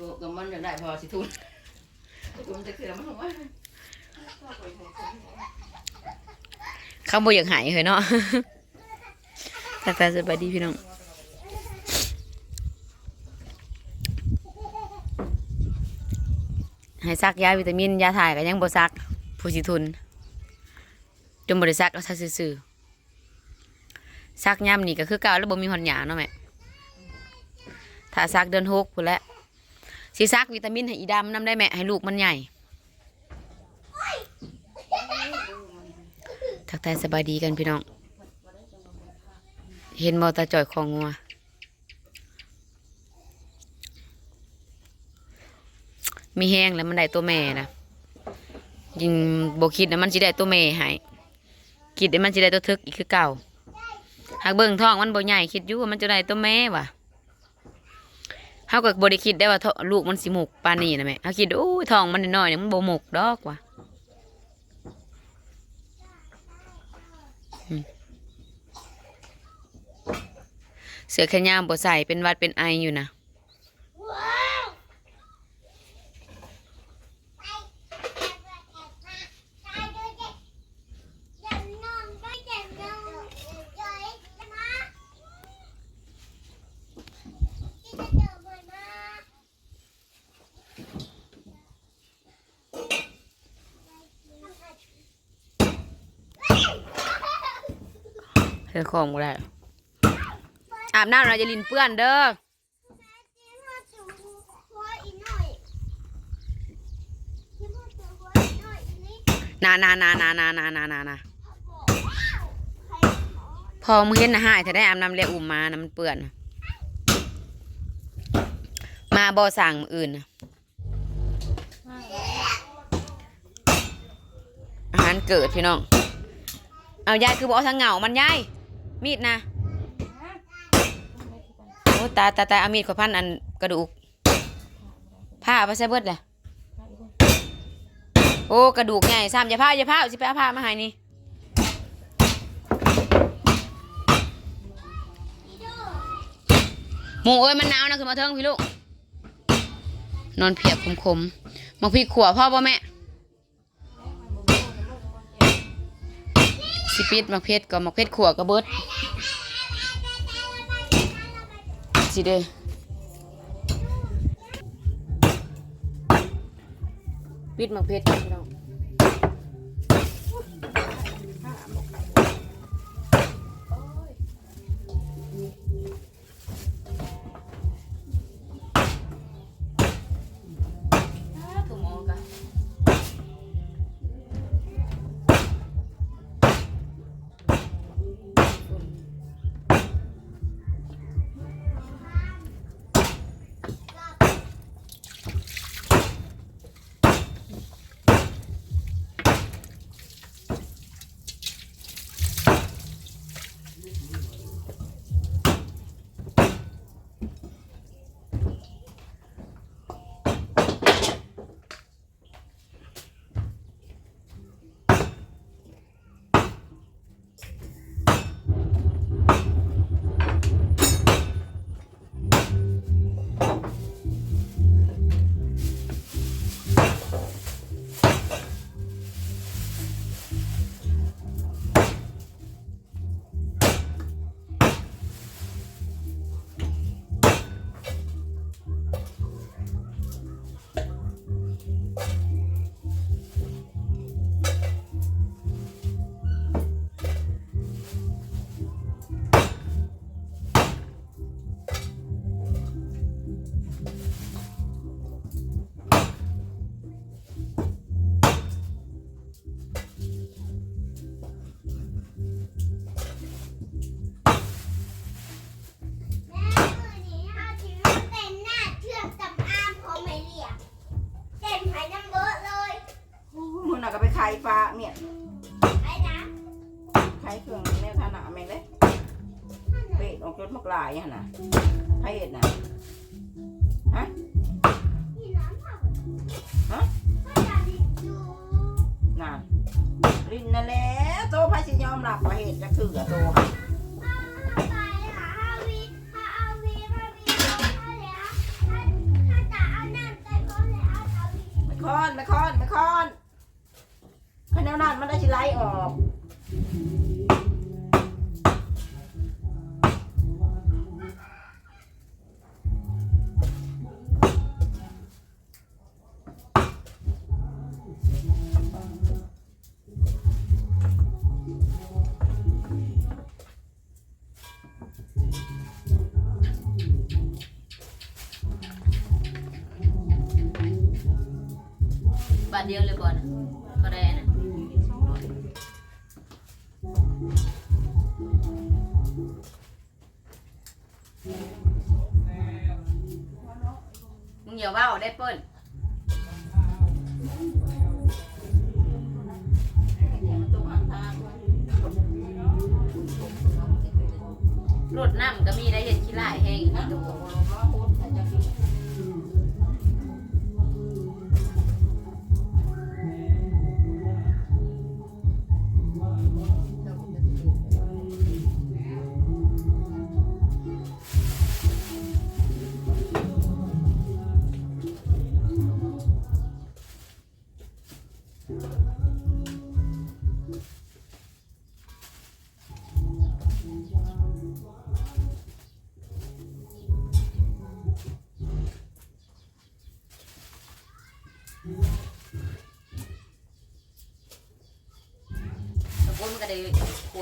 กูก็มันอยากได้พอสิทุนกูมันจะเกลือมันลงมาเขาบ่อยากหายเลยเนาะทักทายสบายดีพี่น้องให้ซักยาวิตามินยาถ่ายก็ยังบ่ซักผู้สิทุนจนบ่ได้ซักก็ซักซื่อๆซักย่ำนี่ก็คือเก่าแล้วบ่มีหอนหยาเนาะแม่ถ้าซักเดือนหกพุ่นแหละ สิซักวิตามินให้อีดำนำได้แม่ให้ลูกมันใหญ่ทักทายสบายดีกันพี่น้อง เห็นมอตาจ่อยของงัวมีแห้งแล้วมันได้ตัวแม่นะยิงโบคิดนะมันจะได้ตัวแม่หายคิดได้มันจะได้ตัวทึกอีกคือเก่า หากเบิ่งท้องมันโบใหญ่คิดอยู่ว่ามันจะได้ตัวแม่ว่ะ เฮาก็บ่ได้คิดได้ว่าลูกมันสิหมกปานนี้นะแม่เฮาคิดโอ้ยท้องมันน้อยๆเนี่ยมันบ่หมกดอกว่ะเสือแขนยาวบ่ใส่เป็นวัดเป็นไออยู่นะ เธอของบ่ได้อาบน้ำเราจะลินเปื้อนเด้อนานานานานานานานานาพอมึงเห็นนะหายถ้าได้อาบน้ำเลี้ยอุ่มมานะมันเปื้อน มาบ่สั่งอื่นอาหารเกิดพี่น้อง เอายายคือบอกเอาทางเหงามันยาย มีดนะโอ้ตายตายตายเอามีดขอพันอันกระดูกผ้าเอาไปใส่เบิดเลยโอ้กระดูกใหญ่ซ้ำอย่าผ้าอย่าผ้าสิไปเอาผ้ามาให้นี่หมูเอ้ยมันหนาวนะคือมาเทิงพี่ลูกนอนเพียบคมๆมาพี่ขวพ่อป่ะแม่ ปิดมักเพชรก็มักเพชรขวก็เบิดสิเด้ปิดมักเพชรพี่น้องายฮะนะไผเห็ดนะฮะนานลินนั่นแหละโตพายสิยอมรับว่าเห็ดจะคือกับโตไม่คอนไม่คอนไม่คอนคะแนนนั้นมันได้ชิไลออก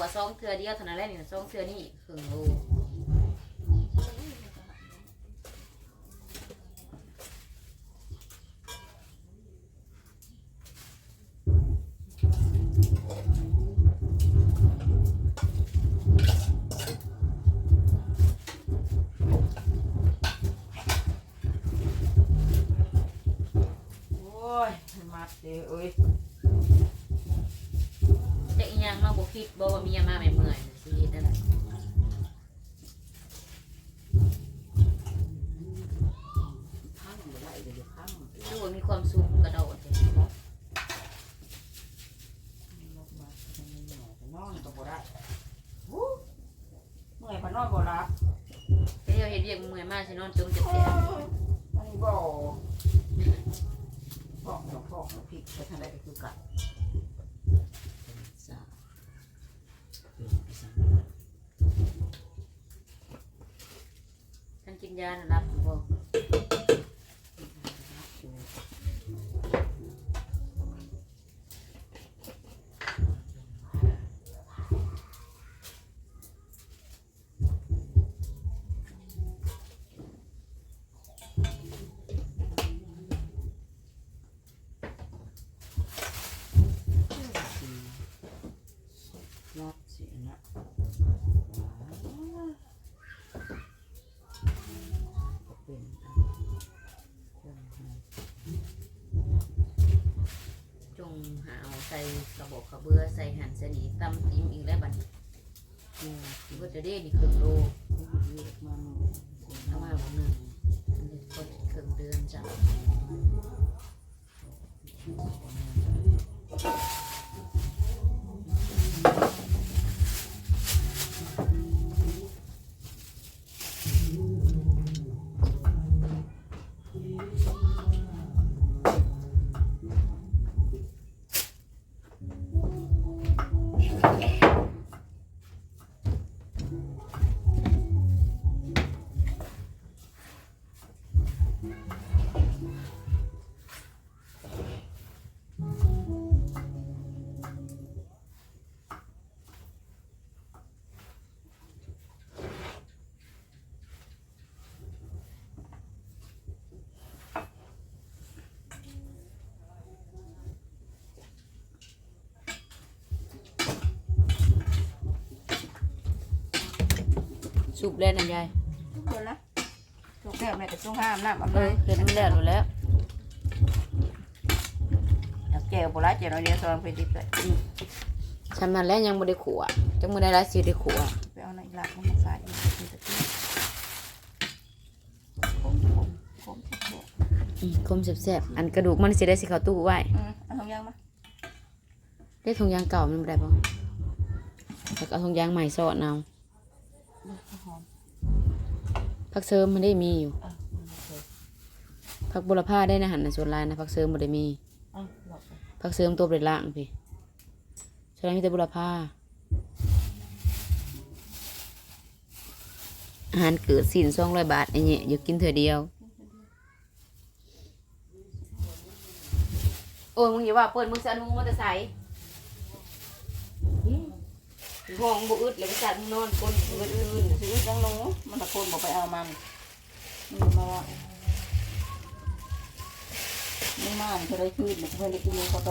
วซองเทือเดียวเท่านั้นแหละนี่ซองเทือนี่ครึ่งโลโอ้ยมัดเด้อเอ้ย แต่อีหยังเราบ่ คิดบ่ว่ามียมาไม่เมื่อยสิเฮ็ดได้ล่ะพังบ่ได้เดี๋ยวพังดูว่ามีความสุขกระโดดเลยลงมาทำไมหน่อยนอนก็บ่ได้วู้เมื่อยพะนอนบ่รับไปเที่ยวเฮ็ดเวียกเมื่อยมากสินอนจมเจ็บแสบอันนี้บ่พอกดอกพอกดอกพริกไปทางใดก็คือกัน ท่านกินยานะรับอยู่บ่ รับ ใส่กระบอกกระเบือใส่หั่นใส่หนีตำติ้มอีกแล้วบัดนี้อืมคิดว่าจะได้นี่ครึ่งโลเอามาวันหนึ่ง สุบแล้วนะยายทุกคนนะทุกแก้วแม่ก็ต้องห้ามน้ำเอาเอเลอยเห็นมันแล้วรู้แล้วแก้วโบราณเจ้าน้อยเดียวซองไปดิบเลยทำนั้นแล้วยังไม่ได้ขัวจังมือได้ร้ายสิได้ขัวไปเอาในหลักมันมาใส่อีกทีตะกี้คมคมคมคมอืมคมแซ่บๆอันกระดูกมันสิได้สิเข้าตู้ไว้อืมเอาทองยางมาได้ถุงยางเก่ามันบ่ได้ป่ะแล้วก็เอาถุงยางใหม่สอดเอา หอมพักเสริมมันได้มีอยู่อะผักบุรพาได้นะหันนะส่วนลายนะผักเสริมบ่ได้มีเอ้าหลบไปผักเสริมตัวเปล่างพี่ส่วนลายมีแต่บุรพาอาหารเกิดสินสองร้อยบาทไอ้เนี่ยอยู่กินเถอเดียว โอ้ยมึงอย่าว่าเปิดมึงจะนุ่งมอเตอร์ไซค์ ห้องบุอึดเลยไปจัดนอนก้นอึดอื่นซื้อจังหนูมันตะโกนบอกไปเอามันมันมาว่าไม่มาจะได้คืนเดี๋ยวเพื่อนได้กินมือเขาโต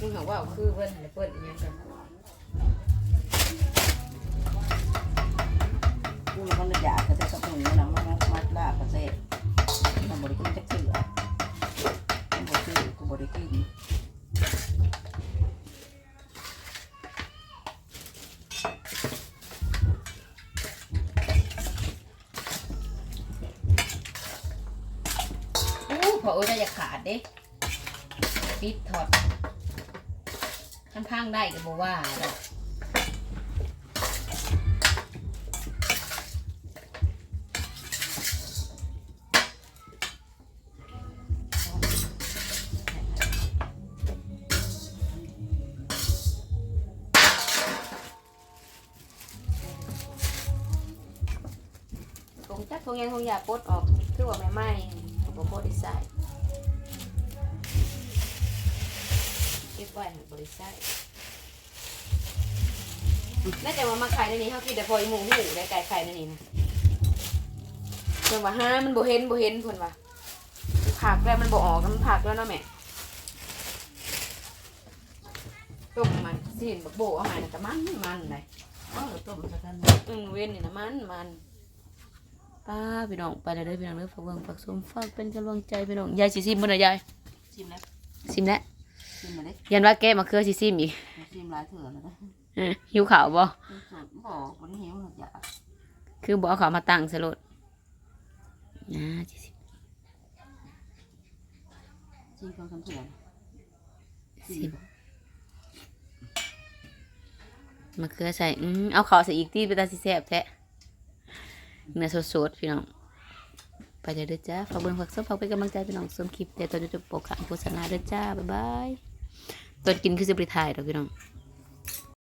มึงหาว่าคือเพิ่นให้เปิดอีหยังกัน ปิดถอดคันพังได้ก็บ่ว่าดอกคงจักคงยังคงอยากปลดออก คือว่าไม่ไหม้บ่พอได้ใส่ เก็บไว้ให้บริษัทน่าจะว่ามาขายในนี้เขาคิดแต่พออีหมูหูได้ไก่ไข่ในนี้นะเพิ่นว่าห้ามันบ่เห็นบ่เห็นเพิ่นว่าผักแล้วมันบ่ออกมันผักแล้วเนาะแม่ต้มมันสิเห็นบักโบเอาใหายน่ะแต่มันมันเลยเอ้าต้มสักกันอืมเว้นนี่นะมันมันป้าพี่น้องไปเลยเด้อพี่น้องเด้อฝากเบิ่งฝากชมฝากเป็นกำลังใจพี่น้องยายสิซิมบ่ได้ยายชิมแล้วซิมแล้ว ชิมมาเลยยันว่าแกมาเครือสิซิมอีกชิมหลายเถื่อนแล้วนะเออหิวข้าวบ่ชิมสดบอกวันนี้หิวหรอกอยากคือบ่เอาข้าวมาตั้งซะโลดนะสิซิมชิมคนเถื่อนซิมมาเครือใส่อืมเอาข้าวใส่อีกตีไปตาสิแซ่บแท้เนื้อสดๆพี่น้องไปเด้อเด้อจ้าฝากเบิ่งฝากชมฝากเป็นกำลังใจพี่น้องชมคลิปแต่ตอนนี้จะปกขังโฆษณาเด้อจ้า บ๊ายบาย ตอนกินคือจะไปถ่ายดอกพี่น้อง